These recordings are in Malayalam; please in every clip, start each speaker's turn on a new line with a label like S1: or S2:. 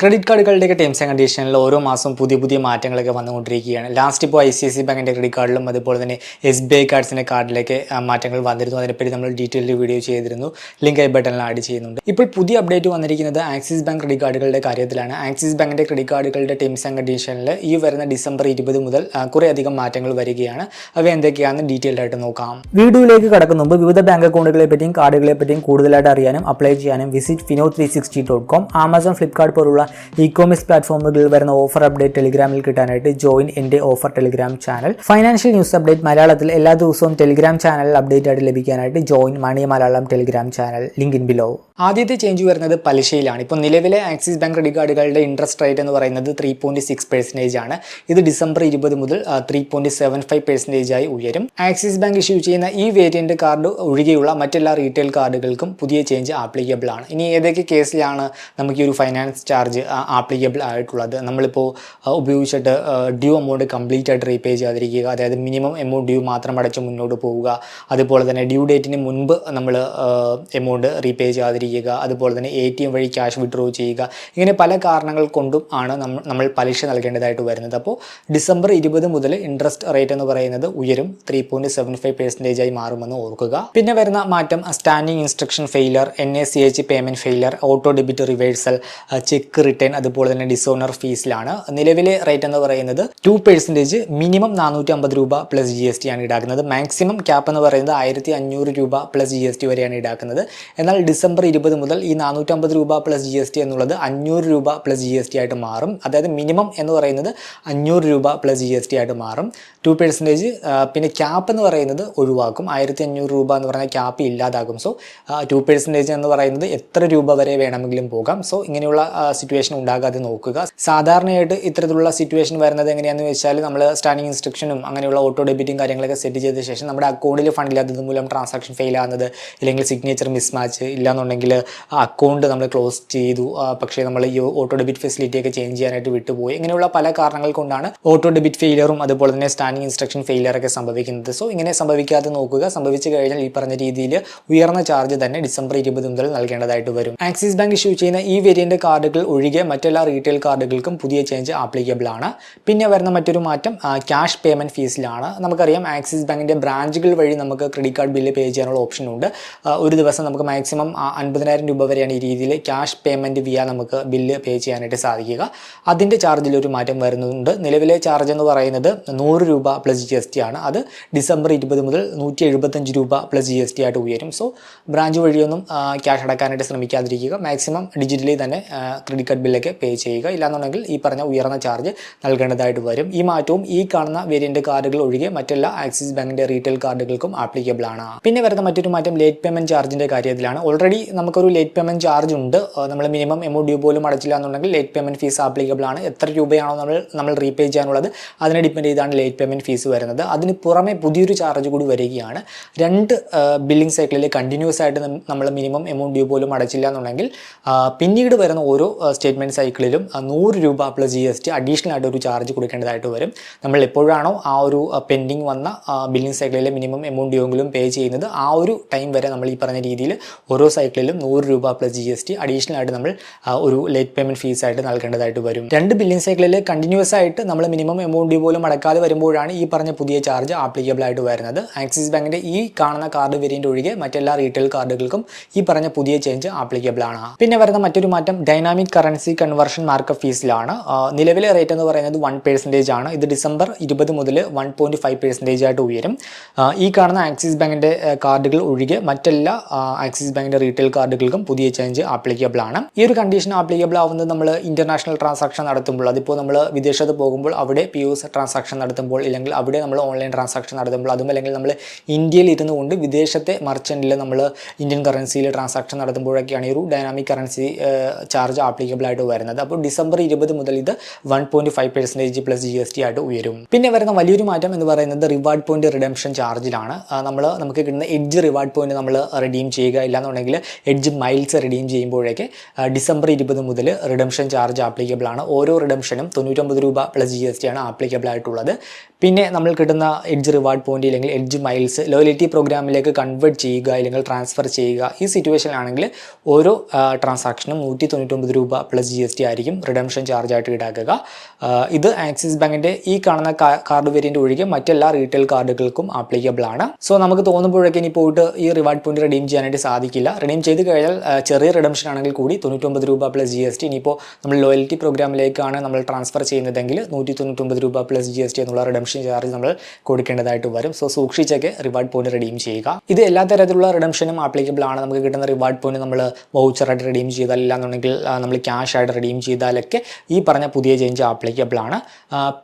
S1: ക്രെഡിറ്റ് കാർഡുകളുടെയൊക്കെ ടേംസ് ആൻഡ് കണ്ടീഷനിൽ ഓരോ മാസവും പുതിയ പുതിയ മാറ്റങ്ങളൊക്കെ വന്നുകൊണ്ടിരിക്കുകയാണ്. ലാസ്റ്റ് ഇപ്പോൾ ഐ സി ഐ സി ബാങ്കിന്റെ ക്രെഡിറ്റ് കാർഡിലും അതുപോലെ തന്നെ എസ് ബി ഐ കാർഡ്സിന്റെ കാർഡിലേക്ക് മാറ്റങ്ങൾ വന്നിരുന്നു. അതിനെപ്പറ്റി നമ്മൾ ഡീറ്റെയിൽ വീഡിയോ ചെയ്തിരുന്നു. ലിങ്ക് ഐ ബട്ടണിൽ ആഡ് ചെയ്യുന്നുണ്ട്. ഇപ്പോൾ പുതിയ അപ്ഡേറ്റ് വന്നിരിക്കുന്നത് ആക്സിസ് ബാങ്ക് ക്രെഡിറ്റ് കാർഡുകളുടെ കാര്യത്തിലാണ്. ആക്സിസ് ബാങ്കിന്റെ ക്രെഡിറ്റ് കാർഡുകളുടെ ടേംസ് ആൻഡ് കണ്ടീഷനിൽ ഈ വരുന്ന ഡിസംബർ ഇരുപത് മുതൽ കുറേ കുറേയധികം മാറ്റങ്ങൾ വരികയാണ്. അവ എന്തൊക്കെയാണെന്ന് ഡീറ്റെയിൽഡ് ആയിട്ട് നോക്കാം. വീഡിയോയിലേക്ക് കടക്കുന്ന. മുമ്പ് വിവിധ ബാങ്ക് അക്കൗണ്ടുകളെ പറ്റിയും കാർഡുകളെ പറ്റിയും കൂടുതലായിട്ട് അറിയാനും അപ്ലൈ ചെയ്യാനും visit Fino three sixty dot com Amazon Flipkart പോലുള്ള ഇ കോമേഴ്സ് പ്ലാറ്റ്ഫോമുകളിൽ വരുന്ന ഓഫർ അപ്ഡേറ്റ് ടെലിഗ്രാമിൽ കിട്ടാനായിട്ട് ജോയിൻ എന്റെ offer telegram channel financial news update മലയാളത്തിൽ എല്ലാ ദിവസവും ടെലിഗ്രാം ചാനൽ അപ്ഡേറ്റ് ആയിട്ട് ലഭിക്കാനായിട്ട് join money Malayalam telegram channel link in below ആദ്യത്തെ ചേഞ്ച് വരുന്നത് പലിശയിലാണ്. ഇപ്പോൾ നിലവിലെ ആക്സിസ് ബാങ്ക് ക്രെഡിറ്റ് കാർഡുകളുടെ ഇൻട്രസ്റ്റ് റേറ്റ് എന്ന് പറയുന്നത് ത്രീ പോയിന്റ് സിക്സ് പെർസെന്റേജ് ആണ്. ഇത് ഡിസംബർ ഇരുപത് മുതൽ three point seven five percentage ആയി ഉയരും. ആക്സിസ് ബാങ്ക് ഇഷ്യൂ ചെയ്യുന്ന ഈ വേരിയന്റ് കാർഡ് ഒഴികെയുള്ള മറ്റെല്ലാ റീറ്റെയിൽ കാർഡുകൾക്കും പുതിയ ചേഞ്ച് ആപ്ലിക്കബിൾ ആണ്. ഇനി ഏതൊക്കെ കേസിലാണ് നമുക്ക് ഈ ഒരു ഫൈനാൻസ് ചാർജ് ആപ്ലിക്കബിൾ ആയിട്ടുള്ളത്. നമ്മളിപ്പോൾ ഉപയോഗിച്ചിട്ട് ഡ്യൂ എമൗണ്ട് കംപ്ലീറ്റ് ആയിട്ട് റീപേ ചെയ്യാതിരിക്കുക അതായത് മിനിമം എമൗണ്ട് ഡ്യൂ മാത്രം അടച്ച് മുന്നോട്ട് പോവുക അതുപോലെ തന്നെ ഡ്യൂ ഡേറ്റിന് മുൻപ് നമ്മൾ എമൗണ്ട് റീപേ ചെയ്യാതിരിക്കുക അതുപോലെ തന്നെ എ ടി എം വഴി ക്യാഷ് വിഡ്രോ ചെയ്യുക ഇങ്ങനെ പല കാരണങ്ങൾ കൊണ്ടും ആണ് നമ്മൾ പലിശ നൽകേണ്ടതായിട്ട് വരുന്നത്. അപ്പോൾ ഡിസംബർ ഇരുപത് മുതൽ ഇൻട്രസ്റ്റ് റേറ്റ് എന്ന് പറയുന്നത് ഉയരും three point seven five percentage ആയി മാറുമെന്ന് ഓർക്കുക. പിന്നെ വരുന്ന മാറ്റം standing instruction failure N A C H payment failure auto debit reversal cheque return അതുപോലെ തന്നെ ഡിസോണർ ഫീസിലാണ് നിലവിലെ റേറ്റ് എന്ന് പറയുന്നത് ടു പെർസെന്റേജ് മിനിമം നാനൂറ്റി അമ്പത് രൂപ പ്ലസ് ജി എസ് ടി ആണ് ഈടാക്കുന്നത്. മാക്സിമം ക്യാപ്പ് എന്ന് പറയുന്നത് ആയിരത്തി അഞ്ഞൂറ് രൂപ പ്ലസ് ജി എസ് ടി വരെയാണ് ഈടാക്കുന്നത്. എന്നാൽ ഡിസംബർ ഇരുപത് മുതൽ ഈ നാനൂറ്റമ്പത് രൂപ പ്ലസ് ജി എസ് ടി എന്നുള്ളത് അഞ്ഞൂറ് രൂപ പ്ലസ് ജി എസ് ടി ആയിട്ട് മാറും. അതായത് മിനിമം എന്ന് പറയുന്നത് അഞ്ഞൂറ് രൂപ പ്ലസ് ജി എസ് ടി ആയിട്ട് മാറും. ടു പെർസെന്റേജ് പിന്നെ ക്യാപ്പ് എന്ന് പറയുന്നത് ഒഴിവാക്കും. ആയിരത്തി അഞ്ഞൂറ് രൂപ എന്ന് പറഞ്ഞാൽ ക്യാപ്പ് ഇല്ലാതാകും. സോ ടു പെർസെന്റേജ് എന്ന് പറയുന്നത് എത്ര രൂപ വരെ വേണമെങ്കിലും പോകാം. സോ ഇങ്ങനെയുള്ള സിറ്റുവേഷൻ ഉണ്ടാകാതെ നോക്കുക. സാധാരണയായിട്ട് ഇത്തരത്തിലുള്ള സിറ്റുവേഷൻ വരുന്നത് എങ്ങനെയാണെന്ന് വെച്ചാൽ നമ്മൾ സ്റ്റാൻഡിങ് ഇൻസ്ട്രക്ഷനും അങ്ങനെയുള്ള ഓട്ടോ ഡെബിറ്റും കാര്യങ്ങളൊക്കെ സെറ്റ് ചെയ്ത ശേഷം നമ്മുടെ അക്കൗണ്ടിൽ ഫണ്ട് ഇല്ലാത്തത് മൂലം ട്രാൻസാക്ഷൻ ഫെയിൽ ആകുന്നത് ഇല്ലെങ്കിൽ സിഗ്നേച്ചർ മിസ്മാച്ച് ഇല്ലാന്നുണ്ടെങ്കിൽ അക്കൗണ്ട് നമ്മൾ ക്ലോസ് ചെയ്തു. പക്ഷേ നമ്മൾ ഈ ഓട്ടോ ഡെബിറ്റ് ഫെസിലിറ്റി ഒക്കെ ചേഞ്ച് ചെയ്യാനായിട്ട് വിട്ടുപോയി. ഇങ്ങനെയുള്ള പല കാരണങ്ങൾ കൊണ്ടാണ് ഓട്ടോ ഡെബിറ്റ് ഫെയിലറും അതുപോലെ തന്നെ സ്റ്റാൻഡിങ് ഇൻസ്ട്രക്ഷൻ ഫെയിലിയർ ഒക്കെ സംഭവിക്കുന്നത്. സോ ഇങ്ങനെ സംഭവിക്കാതെ നോക്കുക. സംഭവിച്ചു കഴിഞ്ഞാൽ ഈ പറഞ്ഞ രീതിയിൽ ഉയർന്ന ചാർജ് തന്നെ ഡിസംബർ ഇരുപത് മുതൽ നൽകേണ്ടതായിട്ട് വരും. ആക്സിസ് ബാങ്ക് ഇഷ്യൂ ചെയ്യുന്ന ഈ വേരിയന്റ് കാർഡുകൾ ഒഴികെ മറ്റെല്ലാ റീറ്റെയിൽ കാർഡുകൾക്കും പുതിയ ചേഞ്ച് ആപ്ലിക്കബിൾ ആണ്. പിന്നെ വരുന്ന മറ്റൊരു മാറ്റം ക്യാഷ് പേയ്മെന്റ് ഫീസിലാണ് നമുക്കറിയാം ആക്സിസ് ബാങ്കിന്റെ ബ്രാഞ്ചുകൾ വഴി നമുക്ക് ക്രെഡിറ്റ് കാർഡ് ബില്ല് പേ ചെയ്യാനുള്ള ഓപ്ഷൻ ഉണ്ട്. ഒരു ദിവസം നമുക്ക് മാക്സിമം അൻപതിനായിരം രൂപ വരെയാണ് ഈ രീതിയിൽ ക്യാഷ് പേയ്മെന്റ് വിയ നമുക്ക് ബില്ല് പേ ചെയ്യാനായിട്ട് സാധിക്കുക. അതിന്റെ ചാർജിൽ ഒരു മാറ്റം വരുന്നുണ്ട്. നിലവിലെ ചാർജ് എന്ന് പറയുന്നത് നൂറ് രൂപ പ്ലസ് ജി എസ് ടി ആണ്. അത് ഡിസംബർ ഇരുപത് മുതൽ നൂറ്റി എഴുപത്തഞ്ച് രൂപ പ്ലസ് ജി എസ് ടി ആയിട്ട് ഉയരും. സോ ബ്രാഞ്ച് വഴിയൊന്നും ക്യാഷ് അടക്കാനായിട്ട് ശ്രമിക്കാതിരിക്കുക. മാക്സിമം ഡിജിറ്റലി തന്നെ ക്രെഡിറ്റ് കാർഡ് ബില്ലൊക്കെ പേ ചെയ്യുക. ഇല്ലാന്നുണ്ടെങ്കിൽ ഈ പറഞ്ഞ ഉയർന്ന ചാർജ് നൽകേണ്ടതായിട്ട് വരും. ഈ മാറ്റവും ഈ കാണുന്ന വേരിയന്റ് കാർഡുകൾ ഒഴികെ മറ്റെല്ലാ ആക്സിസ് ബാങ്കിന്റെ റീറ്റെയിൽ കാർഡുകൾക്കും ആപ്ലിക്കബിൾ ആണ്. പിന്നെ വരുന്ന മറ്റൊരു മാറ്റം ലേറ്റ് പേയ്മെന്റ് ചാർജിന്റെ കാര്യത്തിലാണ്. ഓൾറെഡി നമുക്കൊരു ലേറ്റ് പേയ്മെന്റ് ചാർജ് ഉണ്ട്. നമ്മൾ മിനിമം എമൗണ്ട് ഡ്യൂ പോലും അടച്ചില്ല എന്നുണ്ടെങ്കിൽ ലേറ്റ് പേയ്മെന്റ് ഫീസ് ആപ്ലിക്കബിൾ ആണ്. എത്ര രൂപയാണോ നമ്മൾ നമ്മൾ റീപേ ചെയ്യാനുള്ളത് അതിനെ ഡിപ്പെൻഡ് ചെയ്താണ് ലേറ്റ് പേയ്മെന്റ് ഫീസ് വരുന്നത്. അതിന് പുറമെ പുതിയൊരു ചാർജ് കൂടി വരികയാണ്. രണ്ട് ബില്ലിംഗ് സൈക്കിളിൽ കണ്ടിന്യൂസ് ആയിട്ട് നമ്മൾ മിനിമം എമൗണ്ട് ഡ്യൂ പോലും അടച്ചില്ല എന്നുണ്ടെങ്കിൽ പിന്നീട് വരുന്ന ഓരോ സ്റ്റേറ്റ്മെന്റ് സൈക്കിളിലും നൂറ് രൂപ plus G S T additional ആയിട്ട് ഒരു ചാർജ് കൊടുക്കേണ്ടതായിട്ട് വരും. നമ്മൾ എപ്പോഴാണോ ആ ഒരു പെൻഡിങ് വന്ന ബില്ലിംഗ് സൈക്കിളിലെ മിനിമം എമൗണ്ട് എങ്കിലും പേ ചെയ്യുന്നത് ആ ഒരു ടൈം വരെ നമ്മൾ ഈ പറഞ്ഞ രീതിയിൽ ഓരോ സൈക്കിളിലും നൂറ് രൂപ plus G S T additional ആയിട്ട് നമ്മൾ ഒരു ലേറ്റ് പേയ്മെന്റ് ഫീസ് ആയിട്ട് നൽകേണ്ടതായിട്ട് വരും. രണ്ട് ബില്ലിംഗ് സൈക്കിളിൽ കണ്ടിന്യൂസ് ആയിട്ട് നമ്മൾ മിനിമം എമൗണ്ട് പോലും അടക്കാതെ വരുമ്പോഴാണ് ഈ പറഞ്ഞ പുതിയ ചാർജ് ആപ്ലിക്കബിൾ ആയിട്ട് വരുന്നത്. ആക്സിസ് ബാങ്കിന്റെ ഈ കാണുന്ന കാർഡ് വേരിയന്റ് ഒഴികെ മറ്റെല്ലാ റീറ്റെയിൽ കാർഡുകൾക്കും ഈ പറഞ്ഞ പുതിയ ചേഞ്ച് ആപ്ലിക്കബിൾ ആണ്. പിന്നെ വരുന്ന മറ്റൊരു മാറ്റം ഡൈനാമിക് കറൻസി കൺവെർഷൻ മാർക്കപ്പ് ഫീസിലാണ് നിലവിലെ റേറ്റ് എന്ന് പറയുന്നത് വൺ പെർസെന്റേജ് ആണ്. ഇത് ഡിസംബർ ഇരുപത് മുതൽ വൺ പോയിന്റ് ഫൈവ് പെർസെന്റേജ് ആയിട്ട് ഉയരും. ഈ കാണുന്ന ആക്സിസ് ബാങ്കിന്റെ കാർഡുകൾ ഒഴികെ മറ്റെല്ലാ ആക്സിസ് ബാങ്കിന്റെ റീറ്റെയിൽ കാർഡുകൾക്കും പുതിയ ചേഞ്ച് ആപ്ലിക്കബിൾ ആണ്. ഈ ഒരു കണ്ടീഷൻ ആപ്ലിക്കബിൾ ആവുന്നത് നമ്മൾ ഇന്റർനാഷണൽ ട്രാൻസാക്ഷൻ നടത്തുമ്പോൾ അതിപ്പോൾ നമ്മൾ വിദേശത്ത് പോകുമ്പോൾ അവിടെ പി യു എസ് ട്രാൻസാക്ഷൻ നടത്തുമ്പോൾ ഇല്ലെങ്കിൽ അവിടെ നമ്മൾ ഓൺലൈൻ ട്രാൻസാക്ഷൻ നടത്തുമ്പോൾ അതും അല്ലെങ്കിൽ നമ്മൾ ഇന്ത്യയിൽ ഇരുന്നു കൊണ്ട് വിദേശത്തെ മർച്ചന്റിൽ നമ്മൾ ഇന്ത്യൻ കറൻസിയിൽ ട്രാൻസാക്ഷൻ നടത്തുമ്പോഴൊക്കെയാണ് ഈ ഒരു ഡൈനാമിക് കറൻസി ചാർജ് ആപ്ലിക്കബിൾ ആയിട്ട് വരുന്നത്. അപ്പോൾ ഡിസംബർ ഇരുപത് മുതൽ ഇത് one point five percentage plus G S T ആയിട്ട് ഉയരും. പിന്നെ വരുന്ന വലിയൊരു മാറ്റം എന്ന് പറയുന്നത് റിവാർഡ് പോയിന്റ് റിഡംഷൻ ചാർജിലാണ് നമ്മൾ നമുക്ക് കിട്ടുന്ന എഡ്ജ് റിവാർഡ് പോയിന്റ് നമ്മൾ റിഡീം ചെയ്യുക. ഇല്ലാന്നുണ്ടെങ്കിൽ എഡ്ജ് മൈൽസ് റിഡീം ചെയ്യുമ്പോഴേക്ക് ഡിസംബർ ഇരുപത് മുതൽ റിഡംഷൻ ചാർജ് ആപ്ലിക്കബിൾ ആണ്. ഓരോ റിഡംഷനും തൊണ്ണൂറ്റൊമ്പത് രൂപ പ്ലസ് ജി എസ് ടി ആണ് ആപ്ലിക്കബിൾ ആയിട്ടുള്ളത്. പിന്നെ നമ്മൾ കിട്ടുന്ന എഡ്ജ് റിവാർഡ് പോയിന്റ് അല്ലെങ്കിൽ എഡ്ജ് മൈൽസ് ലോയലിറ്റി പ്രോഗ്രാമിലേക്ക് കൺവേർട്ട് ചെയ്യുക അല്ലെങ്കിൽ ട്രാൻസ്ഫർ ചെയ്യുക ഈ സിറ്റുവേഷനിലാണെങ്കിൽ ഓരോ ട്രാൻസാക്ഷനും നൂറ്റി തൊണ്ണൂറ്റൊമ്പത് രൂപ പ്ലസ് ജി എസ് ടി ആയിരിക്കും റിഡംഷൻ ചാർജ് ആയിട്ട് ഈടാക്കുക. ഇത് ആക്സിസ് ബാങ്കിന്റെ ഈ കാണുന്ന കാർഡ് വേരിയന്റ് ഒഴികെ മറ്റെല്ലാ റീറ്റെയിൽ കാർഡുകൾക്കും ആപ്ലിക്കബിൾ ആണ്. സോ നമുക്ക് തോന്നുമ്പോഴൊക്കെ ഇനി പോയിട്ട് ഈ റിവാർഡ് പോയിന്റ് റിഡീം ചെയ്യാനായിട്ട് സാധിക്കില്ല. റിഡീം ചെയ്ത് കഴിഞ്ഞാൽ ചെറിയ റിഡംഷൻ ആണെങ്കിൽ കൂടി തൊണ്ണൂറ്റൊമ്പത് രൂപ പ്ലസ് ജി എസ് ടി ഇനിയിപ്പോൾ നമ്മൾ ലോയൽറ്റി പ്രോഗ്രാമിലേക്കാണ് നമ്മൾ ട്രാൻസ്ഫർ ചെയ്യുന്നതെങ്കിൽ നൂറ്റി തൊണ്ണൂറ്റൊമ്പത് രൂപ പ്ലസ് ജി എസ് ടി എന്നുള്ള റിഡംഷൻ ചാർജ് നമ്മൾ കൊടുക്കേണ്ടതായിട്ട് വരും. സോ സൂക്ഷിച്ചൊക്കെ റിവാർഡ് പോയിന്റ് റിഡീം ചെയ്യുക. ഇത് എല്ലാ തരത്തിലുള്ള റിഡംഷനും ആപ്ലിക്കബിൾ ആണ്. നമുക്ക് കിട്ടുന്ന റിവാർഡ് പോയിന്റ് നമ്മൾ വൗച്ചറായിട്ട് റിഡീം ചെയ്താൽ ഇല്ലാന്നുണ്ടെങ്കിൽ നമ്മൾ ക്യാഷ് ആയിട്ട് റിഡീം ചെയ്താലൊക്കെ ഈ പറഞ്ഞ പുതിയ ചേഞ്ച് ആപ്ലിക്കബിൾ ആണ്.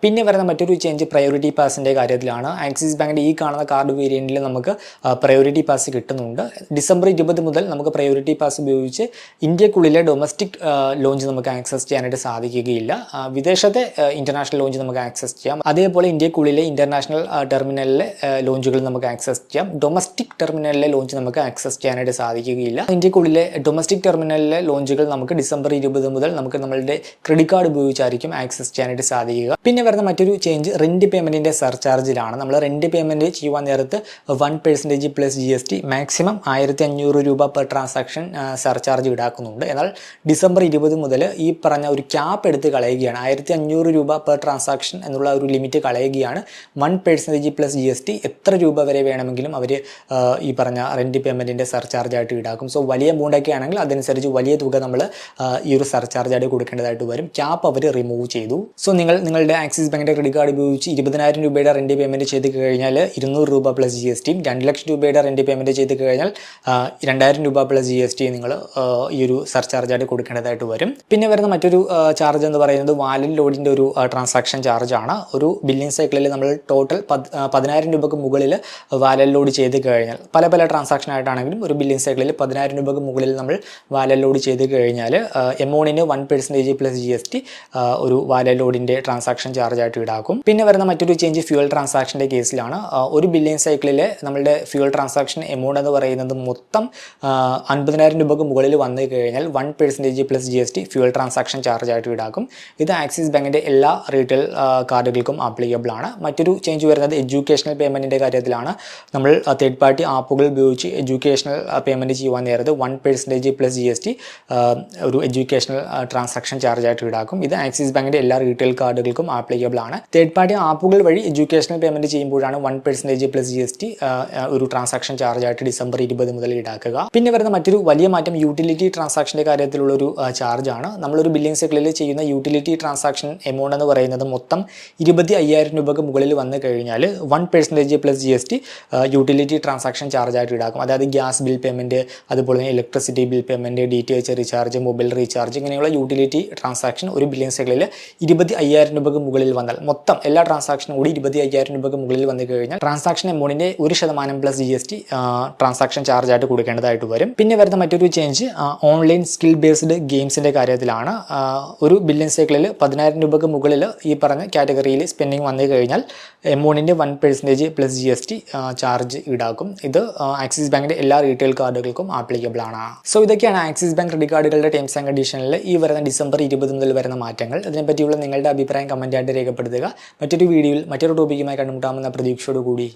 S1: പിന്നെ വരുന്ന മറ്റൊരു ചേഞ്ച് പ്രയോറിറ്റി പാസിന്റെ കാര്യത്തിലാണ്. ആക്സിസ് ബാങ്കിന്റെ ഈ കാണുന്ന കാർഡ് വേരിയന്റിൽ നമുക്ക് പ്രയോറിറ്റി പാസ് കിട്ടുന്നുണ്ട്. ഡിസംബർ ഇരുപത് മുതൽ നമുക്ക് പ്രയോറിറ്റി പാസ് ഉപയോഗിച്ച് ഇന്ത്യക്കുള്ളിലെ ഡൊമസ്റ്റിക് ലോഞ്ച് നമുക്ക് ആക്സസ് ചെയ്യാനായിട്ട് സാധിക്കുകയില്ല. വിദേശത്തെ ഇന്റർനാഷണൽ ലോഞ്ച് നമുക്ക് ആക്സസ് ചെയ്യാം. അതേപോലെ ഇന്ത്യക്കുള്ളിലെ ഇന്റർനാഷണൽ ടെർമിനലിലെ ലോഞ്ചുകൾ നമുക്ക് ആക്സസ് ചെയ്യാം. ഡൊമസ്റ്റിക് ടെർമിനലിലെ ലോഞ്ച് നമുക്ക് ആക്സസ് ചെയ്യാനായിട്ട് സാധിക്കുകയില്ല. ഇന്ത്യക്കുള്ളിലെ ഡൊമസ്റ്റിക് ടെർമിനലിലെ ലോഞ്ചുകൾ നമുക്ക് ഡിസംബർ ഇരുപത് മുതൽ നമുക്ക് നമ്മളുടെ ക്രെഡിറ്റ് കാർഡ് ഉപയോഗിച്ചായിരിക്കും ആക്സസ് ചെയ്യാനായിട്ട് സാധിക്കുക. പിന്നെ വരുന്ന മറ്റൊരു ചേഞ്ച് റെന്റ് പേയ്മെന്റിന്റെ സർചാർജിലാണ് നമ്മൾ റെന്റ് പേയ്മെന്റ് ചെയ്യുവാൻ നേരത്ത് one percentage plus G S T maximum ആയിരത്തി അഞ്ഞൂറ് രൂപ പെർ ട്രാൻസാക്ഷൻ സർചാർജ് ഈടാക്കുന്നുണ്ട്. എന്നാൽ ഡിസംബർ ഇരുപത് മുതൽ ഈ പറഞ്ഞ ഒരു ക്യാപ്പ് എടുത്ത് കളയുകയാണ്. ആയിരത്തി അഞ്ഞൂറ് രൂപ പെർ ട്രാൻസാക്ഷൻ എന്നുള്ള ഒരു ലിമിറ്റ് കളയുകയാണ്. One percentage plus G S T എത്ര രൂപ വരെ വേണമെങ്കിലും അവർ ഈ പറഞ്ഞ റെന്റ് പേയ്മെന്റിന്റെ സർചാർജ് ആയിട്ട് ഈടാക്കും. സോ വലിയ എമൗണ്ടൊക്കെ ആണെങ്കിൽ അതനുസരിച്ച് വലിയ തുക നമ്മൾ ഈ ഒരു സർചാർജ് ആയിട്ട് കൊടുക്കേണ്ടതായിട്ട് വരും. ക്യാപ്പ് അവർ റിമൂവ് ചെയ്തു. സോ നിങ്ങൾ നിങ്ങളുടെ ആക്സിസ് ബാങ്കിന്റെ ക്രെഡിറ്റ് കാർഡ് ഉപയോഗിച്ച് ഇരുപതിനായിരം രൂപയുടെ റെന്റ് പേയ്മെന്റ് ചെയ്ത് കഴിഞ്ഞാൽ ഇരുന്നൂറ് രൂപ പ്ലസ് ജി എസ് ടിയും രണ്ട് ലക്ഷം രൂപയുടെ റെന്റ് പേയ്മെന്റ് ചെയ്ത് കഴിഞ്ഞാൽ രണ്ടായിരം രൂപ പ്ലസ് ജി എസ് ടി നിങ്ങൾ ഈ ഒരു സർചാർജ് ആയിട്ട് കൊടുക്കേണ്ടതായിട്ട് വരും. പിന്നെ വരുന്ന മറ്റൊരു ചാർജ് എന്ന് പറയുന്നത് വാലറ്റ് ലോഡിന്റെ ഒരു ട്രാൻസാക്ഷൻ ചാർജ് ആണ്. ഒരു ബില്ലിംഗ് സൈക്കിളിൽ നമ്മൾ ടോട്ടൽ പതിനായിരം രൂപക്ക് മുകളിൽ വാലൻ ലോഡ് ചെയ്ത് കഴിഞ്ഞാൽ പല പല ട്രാൻസാക്ഷൻ ആയിട്ടാണെങ്കിലും ഒരു ബില്ലിംഗ് സൈക്കിളിൽ പതിനായിരം രൂപക്ക് മുകളിൽ നമ്മൾ വാലൻ ലോഡ് ചെയ്ത് കഴിഞ്ഞാൽ എമൗണ്ടിന് one percentage plus G S T ഒരു വാല ലോഡിന്റെ ട്രാൻസാക്ഷൻ ചാർജായിട്ട് ഈടാക്കും. പിന്നെ വരുന്ന മറ്റൊരു ചേഞ്ച് ഫ്യൂൽ ട്രാൻസാക്ഷന്റെ കേസിലാണ്. ഒരു ബില്ലിംഗ് സൈക്കിളിൽ നമ്മളുടെ ഫ്യൂൽ ട്രാൻസാക്ഷൻ എമൗണ്ട് എന്ന് പറയുന്നത് മൊത്തം അൻപതിനായിരം രൂപക്ക് മുകളിൽ വന്നു കഴിഞ്ഞാൽ one percentage plus G S T fuel transaction charge ആയിട്ട് ഈടാക്കും. ഇത് ആക്സിസ് ബാങ്കിന്റെ എല്ലാ റീറ്റെയിൽ കാർഡുകൾക്കും ആപ്ലിക്കബിൾ ആണ്. മറ്റൊരു ചേഞ്ച് വരുന്നത് എഡ്യൂക്കേഷണൽ പേയ്മെന്റിന്റെ കാര്യത്തിലാണ്. നമ്മൾ തേർഡ് പാർട്ടി ആപ്പുകൾ ഉപയോഗിച്ച് എഡ്യൂക്കേഷണൽ പേയ്മെന്റ് ചെയ്യുവാൻ നേരത്ത് one percentage plus G S T ഒരു എഡ്യൂക്കേഷണൽ ട്രാൻസാക്ഷൻ ചാർജ് ആയിട്ട് ഈടാക്കും. ഇത് ആക്സിസ് ബാങ്കിന്റെ എല്ലാ റീറ്റെയിൽ കാർഡുകൾക്കും ആപ്ലിക്കബിൾ ആണ്. തേർഡ് പാർട്ടി ആപ്പുകൾ വഴി എഡ്യൂക്കേഷണൽ പേയ്മെന്റ് ചെയ്യുമ്പോഴാണ് one percentage plus G S T ഒരു ട്രാൻസാക്ഷൻ ചാർജ് ആയിട്ട് ഡിസംബർ ഇരുപത് മുതൽ ഈടാക്കുക. പിന്നെ വരുന്ന മറ്റൊരു വലിയ മാറ്റം യൂട്ടിലിറ്റി ട്രാൻസാക്ഷന്റെ കാര്യത്തിലുള്ള ഒരു ചാർജ് ആണ്. നമ്മളൊരു ബില്ലിംഗ് സൈക്കിളിൽ ചെയ്യുന്ന യൂട്ടിലിറ്റി ട്രാൻസാക്ഷൻ എമൗണ്ട് എന്ന് പറയുന്നത് മൊത്തം ഇരുപത്തി അയ്യായിരം രൂപക്ക് മുകളിൽ വന്നു കഴിഞ്ഞാൽ one percentage plus G S T utility transaction charge ആയിട്ട് ഈടാക്കും. അതായത് ഗ്യാസ് ബിൽ പേയ്മെന്റ് അതുപോലെ തന്നെ electricity bill payment D T H recharge mobile recharge ഇങ്ങനെയുള്ള യൂട്ടിലിറ്റി ട്രാൻസാക്ഷൻ ഒരു ബില്ലിംഗ് സൈക്കിളിൽ ഇരുപത്തി അയ്യായിരം രൂപക്ക് മുകളിൽ വന്നാൽ മൊത്തം എല്ലാ ട്രാൻസാക്ഷനും കൂടി ഇരുപത്തി അയ്യായിരം രൂപക്ക് മുകളിൽ വന്നു കഴിഞ്ഞാൽ ട്രാൻസാക്ഷൻ എമൗണ്ടിന്റെ ഒരു ശതമാനം plus G S T transaction charge ആയിട്ട് കൊടുക്കേണ്ടതായിട്ട് വരും. പിന്നെ വരുന്ന മറ്റൊരു ചേഞ്ച് ഓൺലൈൻ സ്കിൽ ബേസ്ഡ് ഗെയിംസിന്റെ കാര്യത്തിലാണ്. ഒരു ബില്ലിംഗ് സൈക്കിളിൽ പതിനായിരം രൂപയ്ക്ക് മുകളിൽ ഈ പറഞ്ഞ കാറ്റഗറിയിൽ സ്പെൻഡിങ് വന്നു കഴിഞ്ഞാൽ എമൗണ്ടിന്റെ one percentage plus G S T charge ഈടാക്കും. ഇത് ആക്സിസ് ബാങ്കിന്റെ എല്ലാ റീറ്റെയിൽ കാർഡുകൾക്കും ആപ്ലിക്കബിൾ ആണ്. സോ ഇതൊക്കെയാണ് ആക്സിസ് ബാങ്ക് ക്രെഡിറ്റ് കാർഡുകളുടെ ടേംസ് ആൻഡ് കണ്ടീഷനിൽ ഈ വരുന്ന ഡിസംബർ ഇരുപത് മുതൽ വരുന്ന മാറ്റങ്ങൾ അതിനെപ്പറ്റിയുള്ള നിങ്ങളുടെ അഭിപ്രായം കമന്റായിട്ട് രേഖപ്പെടുത്തുക. മറ്റൊരു വീഡിയോയിൽ മറ്റൊരു ടോപ്പിക്കുമായി കണ്ടുമുട്ടാമെന്ന പ്രതീക്ഷയോടുകൂടി.